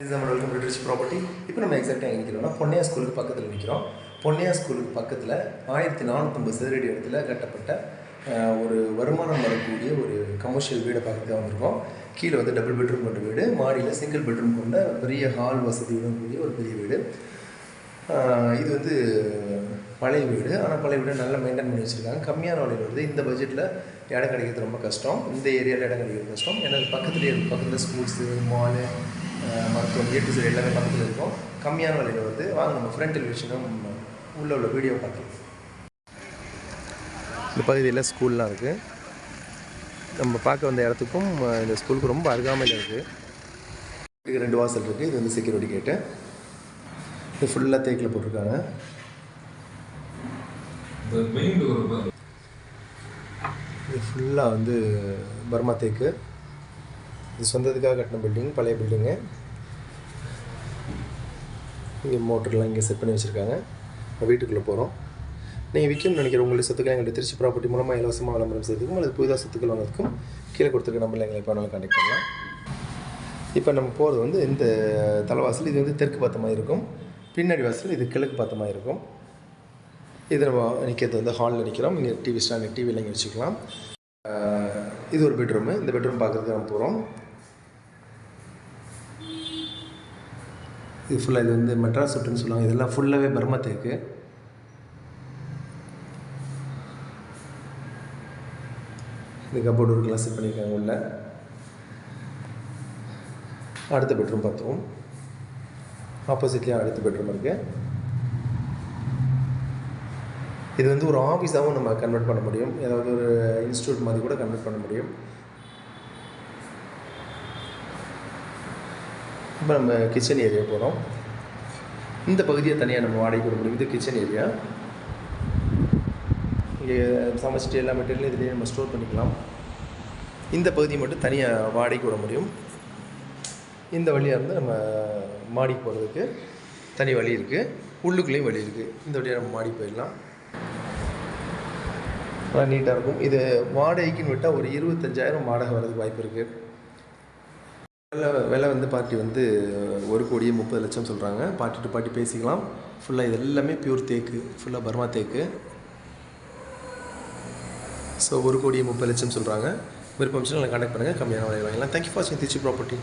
Welcome to property இப்போ நம்ம எக்ஸாக்டாக எங்கே நிற்கிறோம்னா பொன்னையா ஸ்கூலுக்கு பக்கத்தில் நிற்கிறோம் பொன்னையா ஸ்கூலுக்கு பக்கத்தில் ஆயிரத்தி நானூற்றம்பது சதுரடி இடத்துல கட்டப்பட்ட ஒரு வருமானம் வரக்கூடிய ஒரு கமர்ஷியல் வீடை பார்க்க தான் வந்திருக்கோம். கீழே வந்து டபுள் பெட்ரூம் கொண்ட வீடு மாடியில் சிங்கிள் பெட்ரூம் கொண்ட பெரிய ஹால் வசதியுடன் கூடிய ஒரு பெரிய வீடு. இது வந்து பழைய வீடு. ஆனால் பழைய வீடு நல்லா மெயின்டைன் பண்ணி வச்சுருக்காங்க. கம்மியான விலையில் வருது. இந்த பட்ஜெட்டில் இடம் கிடைக்கிறது ரொம்ப கஷ்டம். இந்த ஏரியாவில் இடம் கிடைக்கிறது கஷ்டம். ஏன்னா பக்கத்துலேயே பக்கத்தில் ஸ்கூல்ஸு மாலு மருத்துவம் ஏ டு சைடு எல்லாமே பக்கத்தில் இருக்கும். கம்மியான விலையில் வருது வாங்க நம்ம ஃப்ரண்ட் டெலிவிஷனும் உள்ள உள்ள வீடியோ பார்க்கலாம். இந்த பகுதியில் ஸ்கூல்லாம் இருக்குது நம்ம பார்க்க வந்த இடத்துக்கும் இந்த ஸ்கூலுக்கு ரொம்ப அருகாமையில் இருக்குது ரெண்டு வாசல் இருக்குது இது வந்து செக்யூரிட்டி கேட்டு இது ஃபுல்லாக தேக்கில் போட்டிருக்காங்க. இது ஃபுல்லாக வந்து பர்மா தேக்கு. இது சொந்தத்துக்காக கட்டின பில்டிங் பழைய பில்டிங்கு இங்கே மோட்டர்லாம் இங்கே செட் பண்ணி வச்சுருக்காங்க. வீட்டுக்குள்ளே போகிறோம் நீங்கள் விற்கணும்னு நினைக்கிற உங்களுடைய சொத்துக்களை எங்களுடைய திருச்சி ப்ராப்பர்ட்டி மூலமாக இலவசமாக விளம்பரம் செய்யறதுக்கும் அல்லது புதிதாக சொத்துக்கள் வாங்கிறதுக்கும் கீழே கொடுத்துருக்க நம்பரில் எங்களை எப்போ வேணாலும் கான்டெக்ட் பண்ணலாம். இப்போ நம்ம போகிறது வந்து இந்த தலைவாசல் இது வந்து தெற்கு பார்த்தமாக மாதிரி இருக்கும். பின்னாடி வாசல் இது கிழக்கு பார்த்தமாக மாதிரி இருக்கும். இது நம்ம நிற்கிறது வந்து ஹாலில் நிற்கிறோம் இங்கே டிவி ஸ்டாண்ட் டிவியில் இங்கே வச்சுக்கலாம். இது ஒரு பெட்ரூமு இந்த பெட்ரூம் பார்க்குறதுக்கு நம்ம போகிறோம் இது ஃபுல்லாக இது வந்து மெட்ராஸ் சுட்டுன்னு சொல்லுவாங்க. இதெல்லாம் ஃபுல்லாகவே பர்மா தேக்கு இது கபோர்டு ஒரு செட் பண்ணியிருக்காங்க உள்ள. அடுத்த பெட்ரூம் பார்த்தோம் ஆப்போசிட்லேயே அடுத்த பெட்ரூம் இருக்குது இது வந்து ஒரு ஆஃபீஸாகவும் நம்ம கன்வெர்ட் பண்ண முடியும். ஏதாவது ஒரு இன்ஸ்டியூட் மாதிரி கூட கன்வெர்ட் பண்ண முடியும். இப்போ நம்ம கிச்சன் ஏரியா போகிறோம் இந்த பகுதியை தனியாக நம்ம வாடகைக்கு விட முடியும். இது கிச்சன் ஏரியா இங்கே சமைச்சிட்டு எல்லா மெட்டீரியலும் இதுலேயே நம்ம ஸ்டோர் பண்ணிக்கலாம். இந்த பகுதியை மட்டும் தனியாக வாடகைக்கு விட முடியும். இந்த வழியாக இருந்து நம்ம மாடிக்கு போகிறதுக்கு தனி வழி இருக்குது உள்ளுக்குள்ளேயும் வழி இருக்குது இந்த வழியாக நம்ம மாடி போயிடலாம். நல்லா நீட்டாக இருக்கும். இது வாடகைக்குன்னு விட்டால் ஒரு இருபத்தஞ்சாயிரம் வாடகை வரதுக்கு வாய்ப்பு இருக்குது விலை விலை வந்து பார்ட்டி வந்து ஒரு கோடியே முப்பது லட்சம் சொல்கிறாங்க பார்ட்டி டு பார்ட்டி பேசிக்கலாம். ஃபுல்லாக இது எல்லாமே பியூர் தேக்கு. ஃபுல்லாக பர்மா தேக்கு. ஸோ ஒரு கோடியே முப்பது லட்சம் சொல்கிறாங்க விருப்பம் கான்டாக்ட் பண்ணுங்கள் கம்மியான விலை வாங்கலாம் தேங்க்யூ ஃபார் வாட்சிங் திருச்சி ப்ராப்பர்ட்டி